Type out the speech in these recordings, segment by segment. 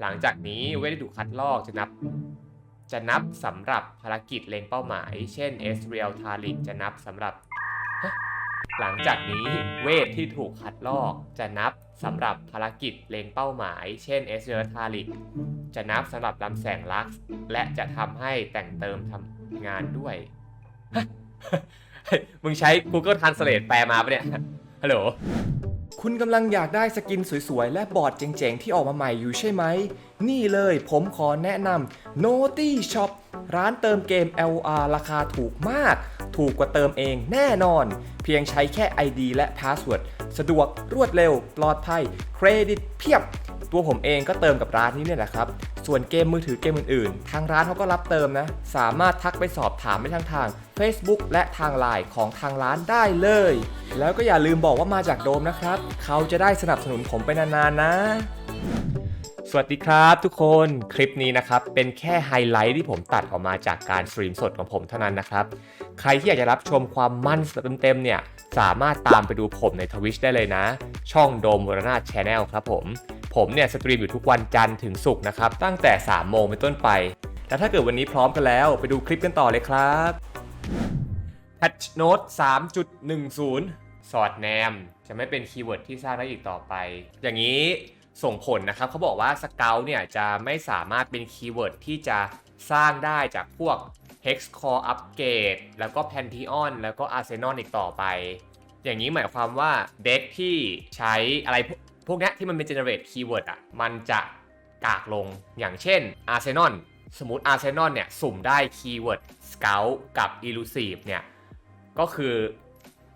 หลังจากนี้เวทที่ถูกคัดลอกจะนับ จะนับสำหรับภารกิจเล็งเป้าหมาย เช่น e s r i e l t a l i k จะนับสำหรับ หลังจากนี้เวทที่ถูกคัดลอกจะนับสำหรับภารกิจเล็งเป้าหมาย เช่น e s r i e l t a l i k จะนับสำหรับลำแสงลักซ์และจะทำให้แต่งเติมทำงานด้วย มึงใช้ Google Translate แปลมาปะเนี่ย ฮัลโหล คุณกำลังอยากได้สกินสวยๆ และบอร์ดเจ๋งๆ ที่ออกมาใหม่อยู่ใช่ไหม นี่เลยผมขอแนะนำ Naughty Shop ร้านเติมเกม LR ราคาถูกมาก ถูกกว่าเติมเองแน่นอน เพียงใช้แค่ ID และ Password สะดวกรวดเร็ว ปลอดภัย เครดิตเพียบ ตัวผมเองก็เติมกับร้านนี้เนี่ยแหละครับ ส่วนเกมมือถือเกมอื่นๆ ทางร้านเขาก็รับเติมนะ สามารถทักไปสอบถามได้ทางทาง Facebook และทางไลน์ของทางร้านได้เลย แล้วก็อย่าลืมบอกว่ามาจากโดมนะครับ เขาจะได้สนับสนุนผมไปนานๆนะสวัสดีครับทุกคนคลิปนี้นะครับเป็นแค่ไฮไลท์ที่ผมตัดออกมาจากการสตรีมสดของผมเท่านั้นนะครับ ใครที่อยากจะรับชมความมั่นเต็มๆเนี่ย สามารถตามไปดูผมในทวิชได้เลยนะ ช่องโดมวรนาชแชนแนลครับผม ผมเนี่ยสตรีมอยู่ทุกวันจันทร์ถึงศุกร์นะครับ ตั้งแต่ 3 โมงเป็นต้นไป แล้วถ้าเกิดวันนี้พร้อมกันแล้วไปดูคลิปกันต่อเลยครับ Patch Note 3.10 สอดแนม จะไม่เป็นคีย์เวิร์ดที่สร้างได้อีกต่อไป อย่างนี้ส่งผลนะครับเขาบอกว่าสเกลเนี่ยจะไม่สามารถเป็นคีย์เวิร์ดที่จะสร้างได้จากพวก Hex Core Upgrade แล้วก็ Pantheon แล้วก็ Arsenal อีกต่อไป อย่างนี้หมายความว่าเด็กที่ใช้อะไร พวกนี้ที่มันเป็น generate keyword อะ มันจะกากลงอย่างเช่น Arsenal สมมติ Arsenal เนี่ย สุ่มได้ keyword Scout กับ Elusive เนี่ย ก็คือ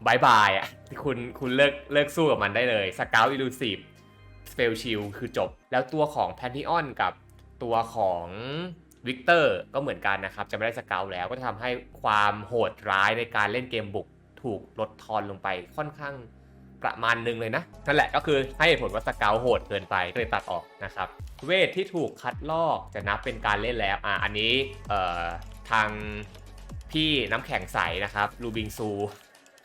บายบายอะคุณคุณเลิกเลิกสู้กับมันได้เลย Scout Elusive Spell Shield คือจบ แล้วตัวของ Pantheon กับตัวของวิกเตอร์ก็เหมือนกันนะครับ จะไม่ได้สเกลแล้วก็จะทำให้ความโหดร้ายในการเล่นเกมบุกถูกลดทอนลงไปค่อนข้าง ประมาณหนึงเลยนะ นั่นแหละก็คือให้ผลว่าสเกลโหดเกินไปก็เลยตัดออกนะครับ เวทที่ถูกคัดลอกจะนับเป็นการเล่นแล้วอะอันนี้เอ่อทางพี่น้ำแข็งใสนะครับลูบิงซู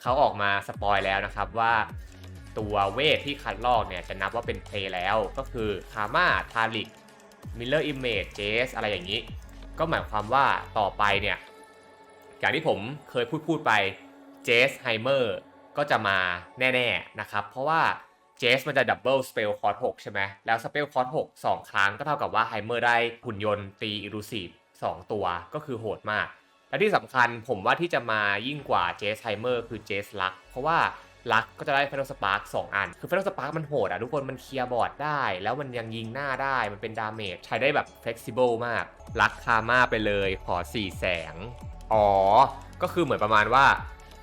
เขาออกมาสปอยแล้วนะครับว่าตัวเวทที่คัดลอกเนี่ยจะนับว่าเป็นเพลแล้วก็คือคาม่าทาริกมิลเลอร์อิมเมจเจสอะไรอย่างนี้ ก็หมายความว่าต่อไปเนี่ยอย่างที่ผมเคยพูดพูดไปเจสไฮเมอร์ ก็จะมาแน่ๆนะครับ เพราะว่าเจสมันจะดับเบิลสเปลคอร์ส6ใช่ไหมแล้วสเปลคอร์ส6 2ครั้งก็เท่ากับว่าไฮเมอร์ได้หุ่นยนต์ตีอิรูซีฟ2ตัวก็คือโหดมาก และที่สำคัญผมว่าที่จะมายิ่งกว่าเจสไฮเมอร์คือเจสลักเพราะว่าลักก็จะได้เฟน o สปาร์กสองอัน คือเฟน o สปาร์กมันโหดอะทุกคนมันเคลียร์บอร์ดได้ แล้วมันยังยิงหน้าได้มันเป็นดาเมจใช้ได้แบบเฟ e ซิเบิลมาก ลักคาม่าไปเลยขอ4แสง อ๋อ ก็คือเหมือนประมาณว่า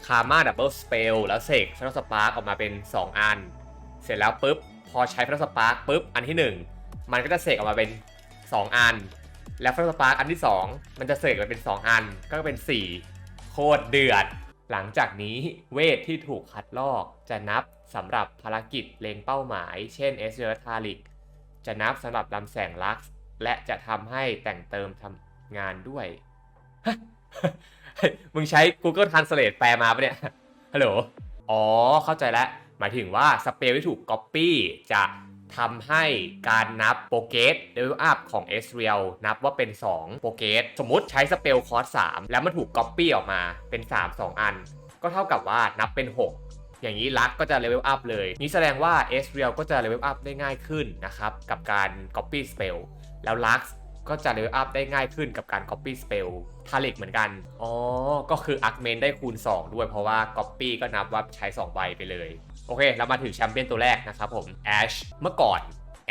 คาม่าดับเบิลสเปลแล้วเสกเฟน o สปาร์กออกมาเป็น 2 อัน เสร็จแล้วปุ๊บ พอใช้เฟน o สปาร์กปุ๊บ อันที่ 1 มันก็จะเสกออกมาเป็น 2 อัน แล้วเฟน o สปาร์กอันที่ 2 มันจะเสกมาเป็น 2 อัน ก็เป็น 4 โคตรเดือด หลังจากนี้เวทที่ถูกคัดลอกจะนับสำหรับภารกิจเล็งเป้าหมาย เช่น e s r i e l t a l i k จะนับสำหรับลำแสงลักซ์และจะทำให้แต่งเติมทำงานด้วย ฮะ มึงใช้ Google Translate แปลมาปะเนี่ย ฮัลโหล อ๋อ เข้าใจแล้ว หมายถึงว่าสเปลที่ถูก Copy จะทำให้การนับโปรเกสเลเวลอัพของ s r i e l นับว่าเป็น 2 โปรเกสสมมติใช้สเปลคอร์ส3แล้วมันถูก Copy ออกมาเป็น 3 2 อัน ก็เท่ากับว่านับเป็น 6 อย่างนี้ลักก็จะเลเวลอัพเลย นี่แสดงว่า s r i e l ก็จะเลเวลอัพได้ง่ายขึ้นนะครับ กับการ Copy Spell แล้วลัก ก็จะเลเวลอัพได้ง่ายขึ้นกับการ Copy Spell ทาเล็กเหมือนกัน อ๋อ ก็คือ Augment ได้คูณ 2 ด้วยเพราะว่า Copy ก็นับว่าใช้ 2 ใบไปเลย โอเค เรามาถึงแชมเปี้ยนตัวแรกนะครับผม Ash เมื่อก่อน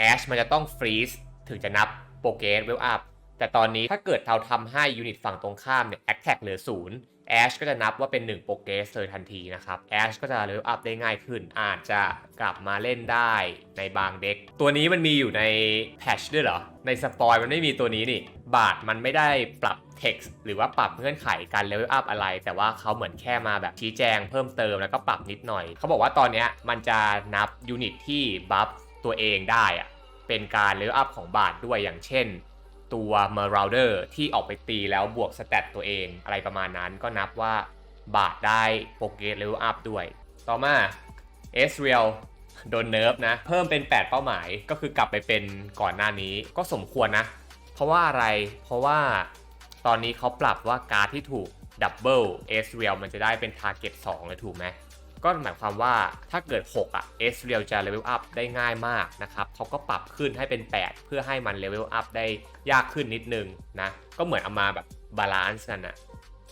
Ash มันจะต้องฟรีซถึงจะนับโปรเกสเวลอัพแต่ตอนนี้ถ้าเกิดเราทำให้ยูนิตฝั่งตรงข้ามเนี่ยแอคแท็กเหลือ0 Ash ก็จะนับว่าเป็น1โปรเกสเลยทันทีนะครับ Ash ก็จะเลเวลอัพได้ง่ายขึ้น อาจจะกลับมาเล่นได้ในบางเด็ก ตัวนี้มันมีอยู่ในแพชด้วยเหรอ ในสปอยมันไม่มีตัวนี้นี่ บาทมันไม่ได้ปรับ text หรือว่าปรับเงื่อนไขการเลเวลอัพอะไร แต่ว่าเขาเหมือนแค่มาแบบชี้แจงเพิ่มเติมแล้วก็ปรับนิดหน่อย เขาบอกว่าตอนเนี้ยมันจะนับยูนิตที่บัฟตัวเองได้อะเป็นการเลเวลอัพของบาทด้วยอย่างเช่น ตัว Marauder ที่ออกไปตีแล้วบวกสเตตตัวเองอะไรประมาณนั้นก็นับว่าบาทได้โปรเกสเลเวลอัพด้วย ต่อมา e s r i e l โดนเนิร์ฟนะ เพิ่มเป็น 8 เป้าหมายก็คือกลับไปเป็นก่อนหน้านี้ก็สมควรนะ เพราะว่าอะไรเพราะว่าตอนนี้เขาปรับว่าการ์ดที่ถูกดับเบิลเอสเรียลมันจะได้เป็นทาร์เก็ต2เลยถูกไหม ก็หมายความว่าถ้าเกิด 6 อะเอสเรียลจะเลเวลอัพได้ง่ายมากนะครับเขาก็ปรับขึ้นให้เป็น 8 เพื่อให้มันเลเวลอัพได้ยากขึ้นนิดนึงนะ ก็เหมือนเอามาแบบบาลานซ์กันนะ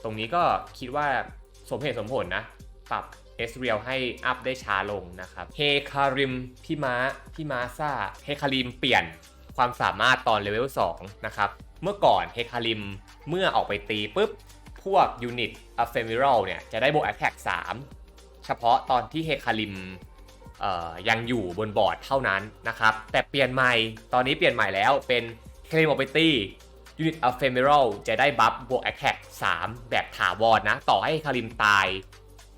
ตรงนี้ก็คิดว่าสมเหตุสมผลนะ ปรับเอสเรียลให้อัพได้ช้าลงนะครับ เฮคาริม พี่ม้า พี่ม้าซ่า เฮคาริมเปลี่ยนความสามารถตอนเลเวล2นะครับ เมื่อก่อนเฮคาริมเมื่อออกไปตีปุ๊บ พวกยูนิตอะเฟมิรัลเนี่ยจะได้โบ a อ t แท็ก3 เฉพาะตอนที่เฮคาริมยังอยู่บนบอร์ดเท่านั้นนะครับ แต่เปลี่ยนใหม่ ตอนนี้เปลี่ยนใหม่แล้วเป็นเฮคาริมออปตี้ยูนิตอะเฟมิรัลจะได้บัฟบวก a อ t แท็ก3แบบถาวรนะ ต่อให้คาริมตาย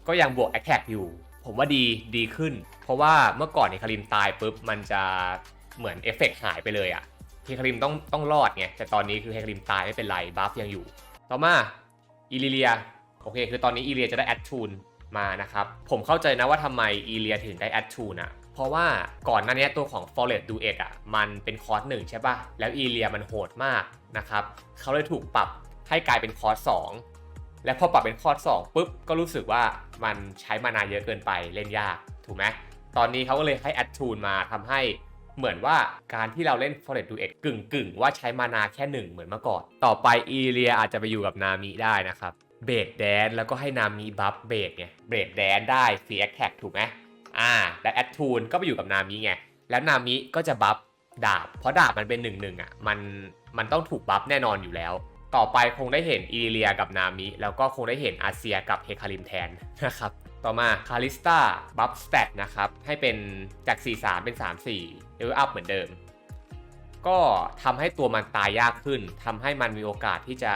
ก็ยังบวก a อ t แท็กอยู่ ผมว่าดีดีขึ้น เพราะว่าเมื่อก่อนเฮคาริมตายปุ๊บมันจะเหมือนเอฟเฟกต์หายไปเลยอะเฮคาริมต้องต้องรอดไง แต่ตอนนี้คือเฮคาริมตายไม่เป็นไรบัฟยังอยู่ ต่อมาอีลิเลียโอเค คือตอนนี้อีเลียจะได้แอดทูน มานะครับ ผมเข้าใจนะว่าทำไมอีเลียถึงได้แอดทูนอะเพราะว่าก่อนหน้านี้ตัวของ f o r e s t Duet อะมันเป็นคอร์สหนึ่งใช่ปะแล้วอีเลียมันโหดมากนะครับ เขาเลยถูกปรับให้กลายเป็นคอร์สสองและพอปรับเป็นคอร์สสองปุ๊บ ก็รู้สึกว่ามันใช้มานาเยอะเกินไปเล่นยาก ถูกไหมตอนนี้เขาก็เลยให้แอดทูนมาทำให้เหมือนว่าการที่เราเล่น f o r e s t Duet กึ่งกึ่งๆว่าใช้มานาแค่หนึ่งเหมือนเมื่อก่อน ต่อไปอีเลียอาจจะไปอยู่กับนามิได้นะครับ เบรดแดนแล้วก็ให้นามิบัฟเบรดไงเบรดแดนได้ฟรีแอคแท็กถูกไหมอ่าและแอดทูนก็ไปอยู่กับนามิไงแล้วนามิก็จะบัฟดาบ เพราะดาบมันเป็นหนึ่งหนึ่งอะมันมันต้องถูกบัฟแน่นอนอยู่แล้ว ต่อไปคงได้เห็นอีเลียกับนามิ แล้วก็คงได้เห็นอาเซียกับเฮคาริมแทนนะครับต่อมาคาริสตาบัฟสเตตนะครับ ให้เป็นจาก 4-3 เป็น 3-4เลเวลอัพเหมือนเดิม ก็ทำให้ตัวมันตายยากขึ้นทำให้มันมีโอกาสที่จะ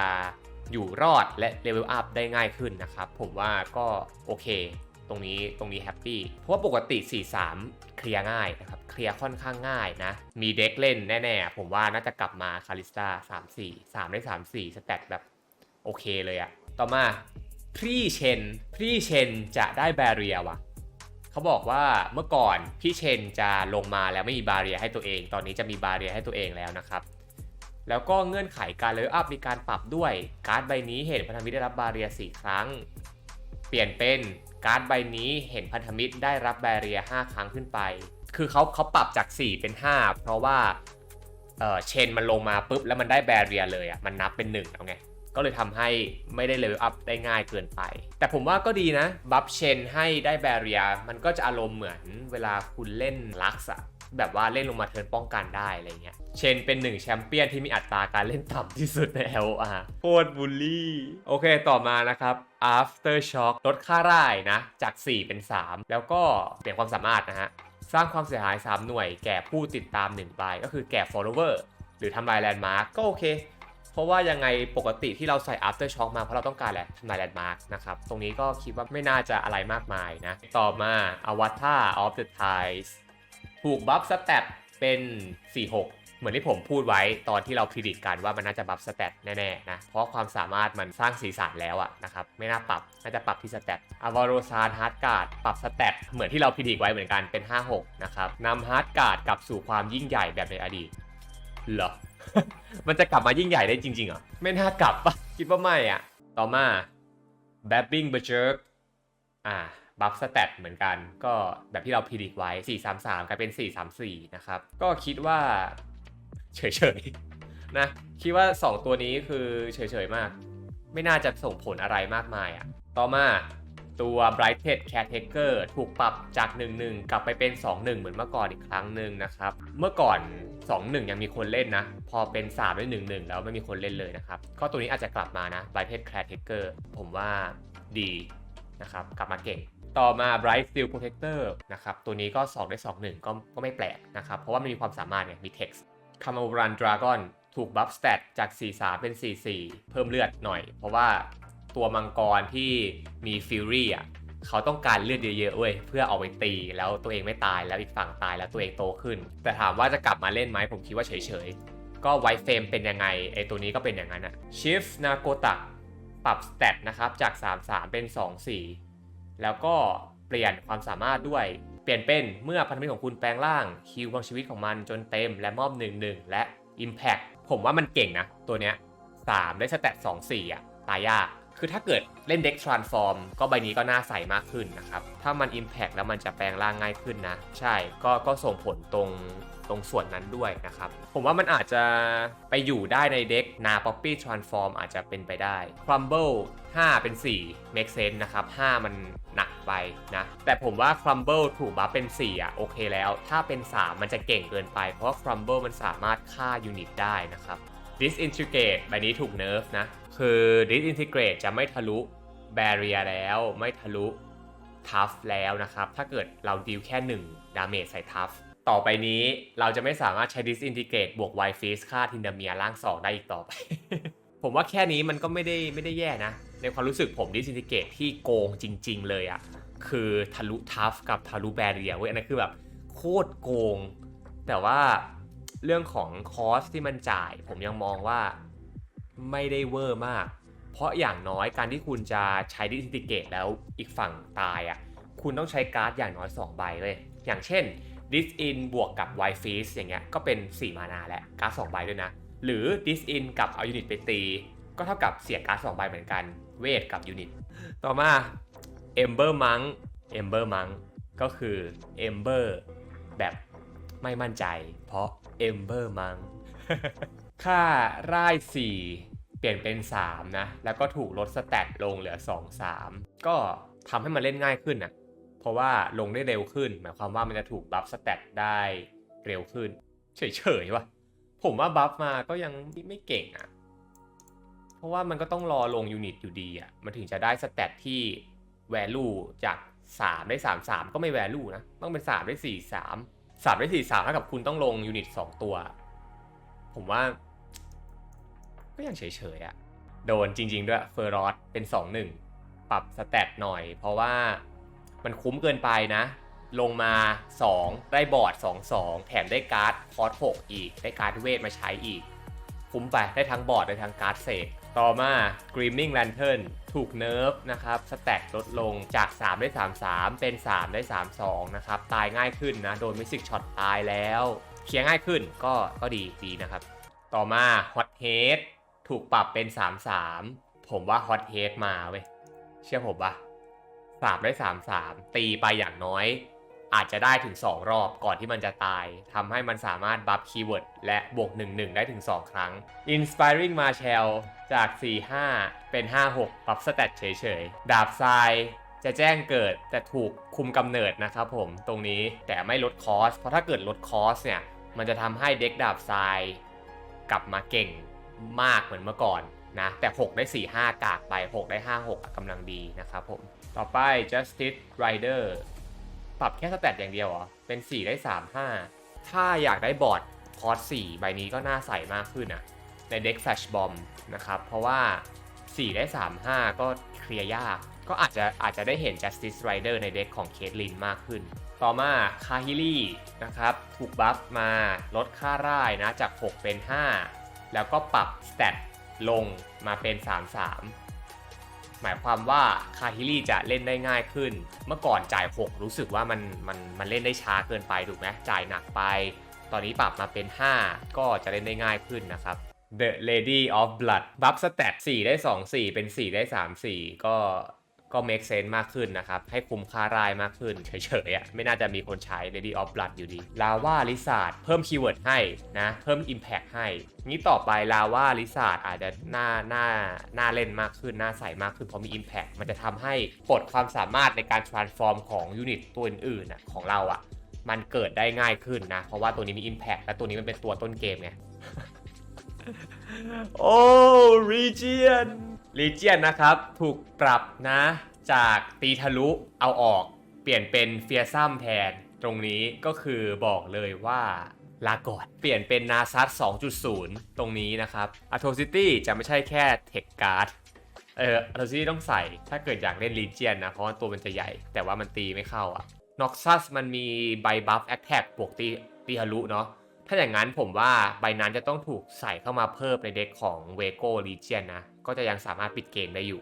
อยู่รอดและเลเวลอัพได้ง่ายขึ้นนะครับ ผมว่าก็โอเค ตรงนี้ตรงนี้แฮปปี้เพราะว่าปกติ 4-3 เคลียร์ง่ายนะครับเคลียร์ค่อนข้างง่ายนะ มีเด็กเล่นแน่ๆ ผมว่าน่าจะกลับมาคาริสตา3-4 3 ได้ 3-4 สแตทแบบโอเคเลยอะต่อมาพรีเชนพรีเชนจะได้แบเรียว่ะเขาบอกว่าเมื่อก่อนพี่เชนจะลงมาแล้วไม่มีบาเรียให้ตัวเอง ตอนนี้จะมีบาเรียให้ตัวเองแล้วนะครับ แล้วก็เงื่อนไขการเลเวลอัพมีการปรับด้วย การ์ดใบนี้เห็นพันธมิตรได้รับบาเรีย4ครั้ง เปลี่ยนเป็นการ์ดใบนี้เห็นพันธมิตรได้รับบาเรีย5ครั้งขึ้นไป คือเขาเขาปรับจาก 4 เป็น 5 เพราะว่าเออเชนมันลงมาปุ๊บแล้วมันได้แบเรียเลยอะมันนับเป็น1แล้วไง ก็เลยทำให้ไม่ได้เลเวลอัพได้ง่ายเกินไป แต่ผมว่าก็ดีนะ บัฟเชนให้ได้แบเรียมันก็จะอารมณ์เหมือนเวลาคุณเล่นลักซ์อะแบบว่าเล่นลงมาเทิร์นป้องกันได้อะไรเงี้ย เชนเป็นหนึ่งแชมเปี้ยนที่มีอัตราการเล่นต่ำที่สุดใน LOR โคตรบูลลี่ โอเคต่อมานะครับ after shock ลดค่าร่ายนะ จาก 4 เป็น 3 แล้วก็เปลี่ยนความสามารถนะฮะ สร้างความเสียหาย 3 หน่วยแก่ผู้ติดตาม1ใบก็คือแก่ follower หรือทำลายแลนด์มาร์กก็โอเคเพ ราะว่ายังไงปกติที่เราใส่ after shock มาเพราะเราต้องการแหละทำลายแลนด์มาร์กนะครับ ตรงนี้ก็คิดว่าไม่น่าจะอะไรมากมายนะ ต่อมา avatar of the tides ถูกบัฟสเตตเป็น 46เหมือนที่ผมพูดไว้ตอนที่เราพิจิตกันว่ามันน่าจะบัฟสเตตแน่ๆนะ เพราะความสามารถมันสร้างสีสันแล้วอะนะครับ ไม่น่าปรับ น่าจะปรับที่สเตตอวารซานฮาร์ดการ์ดปรับสเตตเหมือนที่เราพิจิตไว้เหมือนกันเป็น 56 นะครับนำฮาร์ดการ์ดกลับสู่ความยิ่งใหญ่แบบในอดีตเหรอ มันจะกลับมายิ่งใหญ่ได้จริงๆเหรอ ไม่น่ากลับปะคิดว่าไม่อะต่อมา b a b b i n g b e r g e r k อ่าบัฟสเตตเหมือนกัน ก็แบบที่เราพิจิตไว้ 433กลายเป็น 434 นะครับ ก็คิดว่าเฉยๆนะ คิดว่า 2 ตัวนี้คือเฉยๆมาก ไม่น่าจะส่งผลอะไรมากมายอะ่ะ ต่อมา ตัว Brighted Caretaker ถูกปรับจาก 1-1 กลับไปเป็น 2-1 เหมือนเมื่อก่อนอีกครั้งหนึ่งนะครับ เมื่อก่อน 2-1 ยังมีคนเล่นนะ พอเป็น3ด้วย1-1 แล้วไม่มีคนเล่นเลยนะครับก็ตัวนี้อาจจะกลับมานะ Brighted Caretaker ผมว่าดีนะครับ กลับมาเก่ง ต่อมา Bright Steel Protector นะครับ ตัวนี้ก็ 2 ได้ 2-1 ก็ก็ไม่แปลกนะครับ เพราะว่ามันมีความสามารถเนี่ยมี text คา m ม r รันดราก้อนถูกบัฟสเตตจาก 4-3 เป็น 4-4 เพิ่มเลือดหน่อย เพราะว่า ตัวมังกรที่มีฟิวรี่อะเขาต้องการเลือดเยอะๆเว้ยเพื่อเอาไปตีแล้วตัวเองไม่ตายแล้วอีกฝั่งตายแล้วตัวเองโตขึ้น แต่ถามว่าจะกลับมาเล่นไหมผมคิดว่าเฉยๆ ก็ไวเฟรมเป็นยังไงไอตัวนี้ก็เป็นอย่างนั้นอะชิฟนาโกตะปรับสเตตนะครับจาก 3-3 เป็น 2-4 แล้วก็เปลี่ยนความสามารถด้วย เปลี่ยนเป็นเมื่อพันธมิตรของคุณแปลงร่างคิวพลังชีวิตของมันจนเต็มและมอบ1 1และ Impact ผมว่ามันเก่งนะตัวเนี้ย3ได้สแตท2 4อะตายยาก คือถ้าเกิดเล่นเด็ก Transform ก็ใบนี้ก็น่าใส่มากขึ้นนะครับ ถ้ามัน Impact แล้วมันจะแปลงร่างง่ายขึ้นนะ ใช่ก็ก็ส่งผลตรงตรงส่วนนั้นด้วยนะครับ ผมว่ามันอาจจะไปอยู่ได้ในเด็กนา Poppy Transform อร์มอาจจะเป็นไปได้ Crumble 5เป็น4 make sense นะครับ 5 มันหนักไปนะ แต่ผมว่า Crumble ถูกบัฟเป็น 4 อะ โอเคแล้ว ถ้าเป็น 3 มันจะเก่งเกินไป เพราะ Crumble มันสามารถฆ่ายูนิตได้นะครับ Disintegrate ใบนี้ถูกเนิร์ฟนะ คือ Disintegrate จะไม่ทะลุ Barrier แล้วไม่ทะลุ Tough แล้วนะครับ ถ้าเกิดเราดีลแค่1ดาเมจใส่ Tough ต่อไปนี้เราจะไม่สามารถใช้ Disintegrate บวก Wild Fist ฆ่าทินดาเมียร่าง 2 ได้อีกต่อไป ผมว่าแค่นี้มันก็ไม่ได้ไม่ได้แย่นะ ในความรู้สึกผม Disintegrate ที่โกงจริง ๆ เลยอะ่ะคือทะลุ Tough กับทะลุ Barrier เว้ยอันนั้นคือแบบโคตรโกง แต่ว่า เรื่องของคอสที่มันจ่าย ผมยังมองว่าไม่ได้เวอร์มาก เพราะอย่างน้อยการที่คุณจะใช้ดิสติเกตแล้วอีกฝั่งตายอะคุณต้องใช้การ์ดอย่างน้อย 2 ใบเลย อย่างเช่น dis in บวกกับ w i f e e อย่างเงี้ย ก็เป็น 4 มานาแล้วการ์ด2ใบด้วยนะ หรือ dis in กับเอายูนิตไปตี ก็เท่ากับเสียการ์ด2ใบเหมือนกัน เวทกับยูนิต ต่อมา Ember Monk Ember Monk ก็คือ Ember แบบไม่มั่นใจ เพราะ Ember Monk ค่าร่าย4 เปลี่ยนเป็น 3 นะ แล้วก็ถูกลดสแตทลงเหลือ 2 3 ก็ทำให้มันเล่นง่ายขึ้นนะเพราะว่าลงได้เร็วขึ้น หมายความว่ามันจะถูกบัฟสแตทได้เร็วขึ้น เฉยๆว่ะ ผมว่าบัฟมาก็ยังไม่เก่งอะเพราะว่ามันก็ต้องรอลงยูนิตอยู่ดีอะมันถึงจะได้สแตทที่ value จาก 3 ได้ 3 3 ก็ไม่ value นะ ต้องเป็น 3 ได้ 4 3 3ได้4 3เท่ากับคุณต้องลงยูนิต2ตัว ผมว่า ก็ยังเฉยๆอะโดนจริง ๆ ด้วยเฟอร์รอสเป็น2-1ปรับสแตทหน่อย เพราะว่ามันคุ้มเกินไปนะ ลงมา 2 ได้บอร์ด 2-2 แถมได้การ์ดคอร์ส6อีก ได้การ์ดเวทมาใช้อีก คุ้มไปได้ทั้งบอร์ดได้ทั้งการ์ดเศษ ต่อมา Screaming Lantern ถูกเนิร์ฟนะครับสแต็กลดลงจาก 3 ได้ 3-3 เป็น 3 ได้ 3-2 นะครับ ตายง่ายขึ้นนะ โดนมิสิกช็อตตายแล้วเคลียร์ง่ายขึ้นก็ก็ดีดีนะครับ ต่อมา Hot Head ถูกปรับเป็น 3-3 ผมว่า Hot Head มาเว้ย เชื่อผมปะ3ได้ 3-3 ตีไปอย่างน้อย อาจจะได้ถึง 2 รอบก่อนที่มันจะตายทำให้มันสามารถบัฟคีย์เวิร์ดและบวก 1-1 ได้ถึง 2 ครั้ง Inspiring Marshall จาก 4-5 เป็น 5-6ปรับสแตทเฉยๆ ดาบทรายจะแจ้งเกิดแต่ถูกคุมกำเนิดนะครับผมตรงนี้แต่ไม่ลดคอส เพราะถ้าเกิดลดคอสเนี่ย มันจะทำให้เด็กดาบทรายกลับมาเก่งมากเหมือนเมื่อก่อนนะแต่ 6 ได้ 4 5 กากไป 6 ได้ 5 6กำลังดีนะครับผม ต่อไป Justice Rider ปรับแค่สแตทอย่างเดียวเหรอ เป็น 4 ได้ 3 5 ถ้าอยากได้บอร์ดคอร์ส4ใบนี้ก็น่าใส่มากขึ้นอะในเด็ก Flash Bomb นะครับ เพราะว่า 4 ได้ 3 5 ก็เคลียร์ยาก ก็อาจจะอาจจะได้เห็น Justice Rider ในเด็กของเคทลินมากขึ้น ต่อมาคาฮิลี่นะครับ ถูกบัฟมาลดค่าร่ายนะจาก 6 เป็น 5 แล้วก็ปรับสเตตลงมาเป็น 3 3 หมายความว่าคาฮิลี่จะเล่นได้ง่ายขึ้น เมื่อก่อนจ่าย 6 รู้สึกว่ามันมันมันเล่นได้ช้าเกินไปถูกไหมจ่ายหนักไป ตอนนี้ปรับมาเป็น 5 ก็จะเล่นได้ง่ายขึ้นนะครับ The Lady of Blood บัฟสเตต4ได้ 2 4 เป็น 4 ได้ 3 4 ก็ ก็ make sense มากขึ้นนะครับ ให้คุ้มค่ารายมากขึ้นเฉยๆอะไม่น่าจะมีคนใช้ Lady of Blood อยู่ดี Lava Lizard เพิ่มคีย์เวิร์ดให้นะ เพิ่ม Impact ให้งี้ต่อไป Lava Lizard อาจจะน่าน่าน่าเล่นมากขึ้นน่าใส่มากขึ้นเพราะมี Impact มันจะทำให้ปลดความสามารถในการ transform ของยูนิตตัวอื่นๆของเราอะมันเกิดได้ง่ายขึ้นนะ เพราะว่าตัวนี้มี Impact และตัวนี้มันเป็นตัวต้นเกมไงโอ้ Region Region น ลีเจียนนะครับ ถูกปรับนะ จากตีทะลุเอาออกเปลี่ยนเป็นเฟียซัมแทน ตรงนี้ก็คือบอกเลยว่าลาก่อน เปลี่ยนเป็นนาซัส2.0 ตรงนี้นะครับ Atrocity จะไม่ใช่แค่เทคการ์ดเออ Atrocity ต้องใส่ถ้าเกิดอยากเล่น Legion นนะ เพราะว่าตัวมันจะใหญ่ แต่ว่ามันตีไม่เข้าอะ Noxus มันมีใบบัฟ Attack บวกตีตีทะลุเนาะ ถ้าอย่างนั้นผมว่าใบนั้นจะต้องถูกใส่เข้ามาเพิ่มในเด็กของ v e g o Legion นะ ก็จะยังสามารถปิดเกมได้อยู่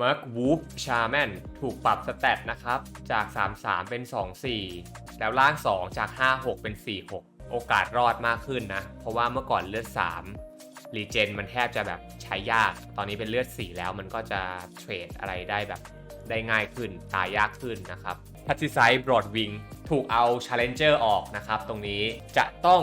m e r k w o o f Shaman ถูกปรับสเตตนะครับ จาก 3-3 เป็น 2-4 แล้วล่าง 2 จาก 5-6 เป็น 4-6 โอกาสรอดมากขึ้นนะ เพราะว่าเมื่อก่อนเลือด 3 รีเจนมันแทบจะแบบใช้ยาก ตอนนี้เป็นเลือด 4 แล้วมันก็จะเทรดอะไรได้แบบได้ง่ายขึ้น ตายยากขึ้นนะครับ พัติไซบรอดวิงถูกเอา Challenger ออกนะครับ ตรงนี้จะต้อง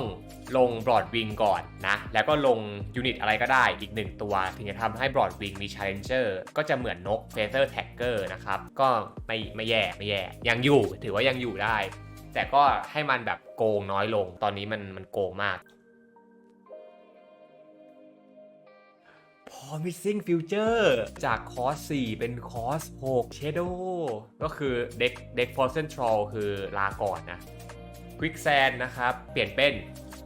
ลงบรอดวิงก่อนนะ แล้วก็ลงยูนิตอะไรก็ได้อีกหนึ่งตัว ถึงจะทำให้บรอดวิงมี Challenger ก็จะเหมือนนก Feather Tagger นะครับ ก็ไม่ไม่แย่ไม่แย่ ยังอยู่ถือว่ายังอยู่ได้ แต่ก็ให้มันแบบโกงน้อยลง ตอนนี้มันมันโกงมาก Promising Future จากคอร์ส 4 เป็นคอร์ส 6 Shadow ก็คือเด็กเด็ก Frozen Troll คือลาก่อนนะ Quicksand นะครับ เปลี่ยนเป็น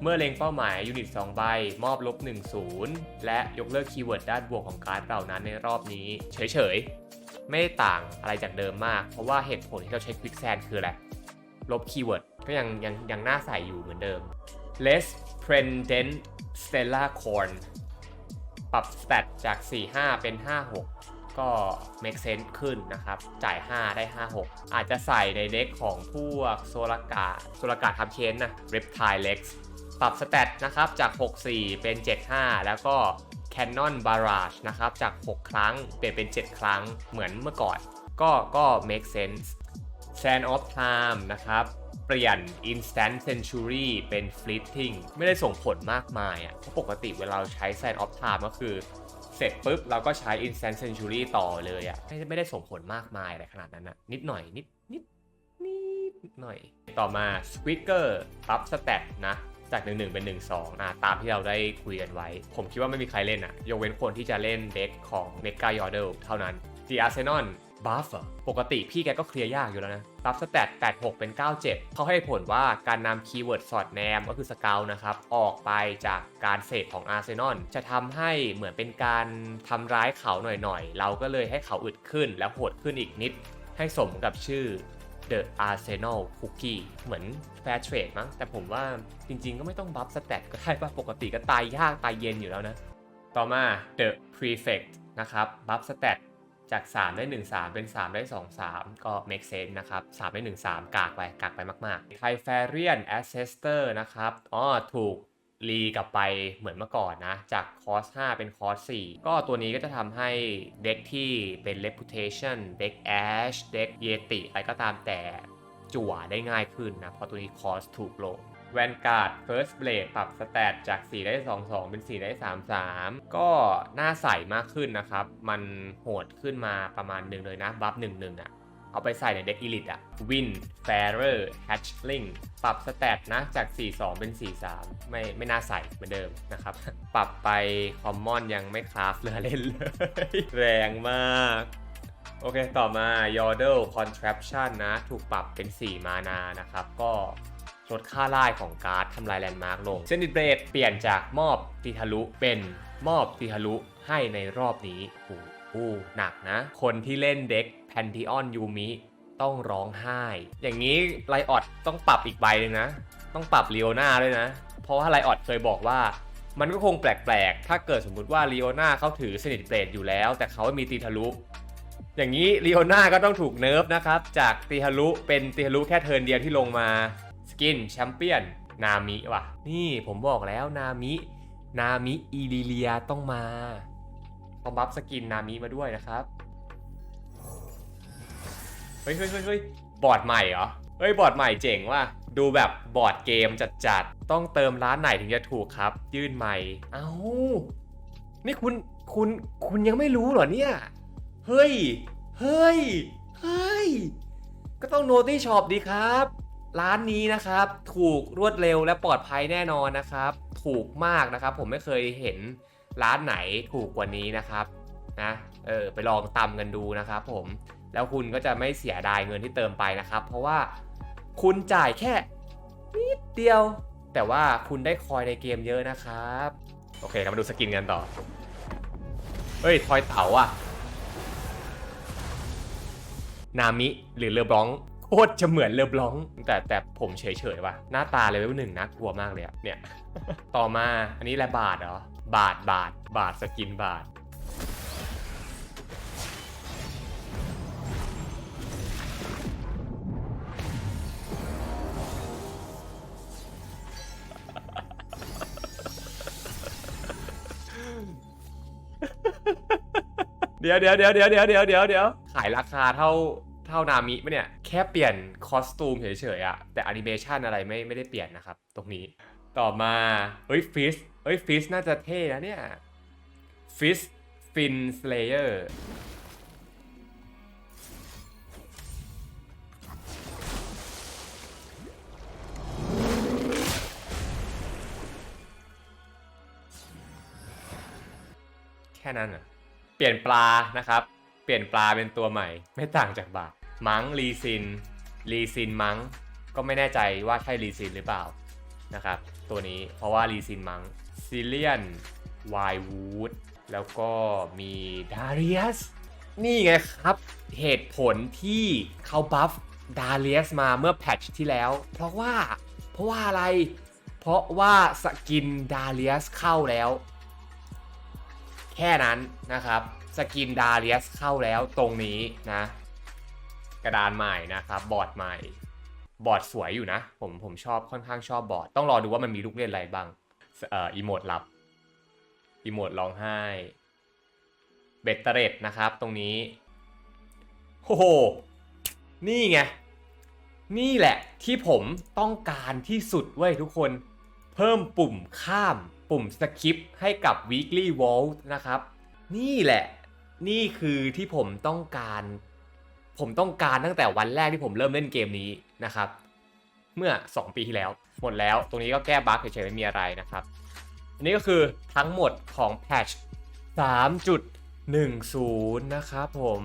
เมื่อเล็งเป้าหมายยูนิต 2 ใบ มอบลบ 1 0 และยกเลิกคีย์เวิร์ดด้านบวกของการ์ดเหล่านั้นในรอบนี้ เฉยๆ ไม่ได้ต่างอะไรจากเดิมมาก เพราะว่าเหตุผลที่เราใช้ Quicksand คืออะไร ลบคีย์เวิร์ดก็ยังยังยังน่าใส่อยู่เหมือนเดิม Less Prendent stella Corn ปรับสเตตจาก 4-5 เป็น 5-6 ก็ make sense ขึ้นนะครับ จ่าย 5 ได้ 5-6 อาจจะใส่ในเด็กของพวกโซลากาโซลากาทำเคนนะ Reptile Lex ปรับสเตตนะครับจาก 6-4 เป็น 7-5 แล้วก็ Cannon Barrage นะครับจาก 6 ครั้ง เปลี่ยนเป็น 7 ครั้งเหมือนเมื่อก่อน ก็ก็ make sense Sand of Time นะครับ เปลี่ยน Instant Century เป็น Fleeting ไม่ได้ส่งผลมากมายอะ่ะเพราะปกติเวลาเราใช้ Sand of Time ก็คือเสร็จปุ๊บ เราก็ใช้ Instant Century ต่อเลยอะ่ะไม่ได้ไม่ได้ส่งผลมากมายอะไรขนาดนั้นนะนิดหน่อยนิดนิดนิดหน่อย ต่อมา Squeaker รับสเตตนะจาก 1 1 เป็น 1 2อะตามที่เราได้คุยกันไว้ ผมคิดว่าไม่มีใครเล่นอะยกเว้นคนที่จะเล่นเด็กของ Mega Yordle เท่านั้น The Arsenal บัฟปกติพี่แกก็เคลียร์ยากอยู่แล้วนะบัฟสเตต86 เป็น 97 เขาให้ผลว่าการนำคีย์เวิร์ดสอดแนมก็คือสเกลนะครับ ออกไปจากการเสกของอาร์เซนอลจะทำให้เหมือนเป็นการทำร้ายเขาหน่อยๆ เราก็เลยให้เขาอึดขึ้นแล้วโหดขึ้นอีกนิด ให้สมกับชื่อ The Arsenal Cookie เหมือน Fair Trade มั้ง แต่ผมว่าจริงๆ ก็ไม่ต้องบัฟสเตตก็ได้ป่ะปกติก็ตายยากตายเย็นอยู่แล้วนะ ต่อมา The Prefect นะครับ บัฟสเตต จาก 3 ได้ 1 3 เป็น 3 ได้ 2 3 ก็ make sense นะครับ 3 ได้ 1 3 กากไป กากไปมากๆ t y f a r i a n Ancestor นะครับอ๋อถูกรีกลับไปเหมือนเมื่อก่อนนะ จากคอร์ส5เป็นคอร์ส4ก็ตัวนี้ก็จะทำให้เด็กที่เป็น reputation เด็ก ash เด็ก yeti อะไรก็ตามแต่จั่วได้ง่ายขึ้นนะ เพราะตัวนี้คอร์สถูกลง Vanguard First Blade ปรับสแตทจาก 4 ได้ 2 2 เป็น 4 ได้ 3 3 ก็น่าใส่มากขึ้นนะครับ มันโหดขึ้นมาประมาณหนึ่งเลยนะ บัฟหนึ่งหนึ่งอะเอาไปใส่ในเด็กอีลิตอะ Win Fairer Hatchling ปรับสแตทนะจาก 4 2 เป็น 4 3 ไม่ไม่น่าใส่เหมือนเดิมนะครับ ปรับไปคอมมอนยังไม่คราฟเรือเล่นเลย แรงมาก โอเคต่อมา Yordle Contraption นะ ถูกปรับเป็น 4 มานานะครับ ก็ ลดค่าไล่ของการ์ดทำลายแลนด์มาร์กลงเซนิเบรดเปลี่ยนจากมอบตีทะลุเป็นมอบตีทะลุให้ในรอบนี้โอ้โหหนักนะ คนที่เล่นเด็ก Pantheon Yumi ต้องร้องไห้ อย่างนี้ไลออดต้องปรับอีกใบหนึงนะ ต้องปรับเลโอนาด้วยนะ เพราะว่าไลออดเคยบอกว่า มันก็คงแปลกๆ ถ้าเกิดสมมุติว่าลีโอนาเขาถือสนิทเบรดอยู่แล้ว แต่เขาไม่มีตีทะลุ อย่างนี้ลีโอนาก็ต้องถูกเนิร์ฟนะครับ จากตีทะลุเป็นตีทะลุแค่เทินเดียวที่ลงมา กินแชมเปี้ยน นามิว่ะ นี่ผมบอกแล้วนามิ นามิอีลิเลียต้องมาต้องบัฟสกินนามิมาด้วยนะครับ เฮ้ยเฮ้ยเฮ้ยบอร์ดใหม่เหรอ เฮ้ยบอร์ดใหม่เจ๋งว่ะ ดูแบบบอร์ดเกมจัดๆ ต้องเติมร้านไหนถึงจะถูกครับ ยื่นใหม่ เอ้า นี่คุณ คุณ คุณยังไม่รู้เหรอเนี่ย เฮ้ย เฮ้ย เฮ้ย ก็ต้องโนตี้ช็อปดีครับ ร้านนี้นะครับถูกรวดเร็วและปลอดภัยแน่นอนนะครับ ถูกมากนะครับ ผมไม่เคยเห็นร้านไหนถูกกว่านี้นะครับนะเออไปลองตำกันดูนะครับ ผมแล้วคุณก็จะไม่เสียดายเงินที่เติมไปนะครับ เพราะว่าคุณจ่ายแค่นิดเดียว แต่ว่าคุณได้คอยในเกมเยอะนะครับ โอเคเรามาดูสกินกันต่อเฮ้ยทอยเต๋าอะนามิหรือเลอบลอง โคตรจะเหมือนเลอบลอง แต่แต่ผมเฉยๆว่ะ หน้าตาเลเวลหนึ่งน่ากลัวมากเลยอะเนี่ย ต่อมาอันนี้แหละบาทเหรอ บาทบาทบาทสกินบาทเดี๋ยวเดี๋ยวเดี๋ยวเดี๋ยวเดี๋ยวเดี๋ยวเดี๋ยวขายราคาเท่า เท่านามิปะเนี่ย แค่เปลี่ยนคอสตูมเฉยๆอะแต่แอนิเมชันอะไรไม่ไม่ได้เปลี่ยนนะครับ ตรงนี้ต่อมาเฮ้ยฟิสเฮ้ยฟิสน่าจะเท่นะเนี่ยฟิสฟินสเลเยอร์แค่นั้นเหรอเปลี่ยนปลานะครับ เปลี่ยนปลาเป็นตัวใหม่ ไม่ต่างจากบาทมังลีซินลีซินมังก็ไม่แน่ใจว่าใช่ลีซินหรือเปล่านะครับ ตัวนี้เพราะว่ารีซินมังซิเลียนไววูดแล้วก็มีดาเรียสนี่ไงครับ เหตุผลที่เขาบัฟดาเรียสมาเมื่อแพทช์ที่แล้ว เพราะว่าเพราะว่าอะไร เพราะว่าสกินดาเรียสเข้าแล้ว แค่นั้นนะครับ สกินดาเรียสเข้าแล้วตรงนี้นะ กระดานใหม่นะครับ บอร์ดใหม่ บอร์ดสวยอยู่นะ ผมผมชอบค่อนข้างชอบบอร์ด ต้องรอดูว่ามันมีลูกเล่นอะไรบ้างเอ่ออีโมดลับอีโมดร้องไห้เบตเตเรตนะครับ ตรงนี้โอ้โหนี่ไง นี่แหละที่ผมต้องการที่สุดเว้ยทุกคน เพิ่มปุ่มข้ามปุ่มสคิปให้กับ weekly vault นะครับ นี่แหละ นี่คือที่ผมต้องการ ผมต้องการตั้งแต่วันแรกที่ผมเริ่มเล่นเกมนี้นะครับ เมื่อ 2 ปีที่แล้ว หมดแล้วตรงนี้ก็แก้บั๊กเฉยๆไม่มีอะไรนะครับ อันนี้ก็คือทั้งหมดของแพทช์3.10 นะครับผม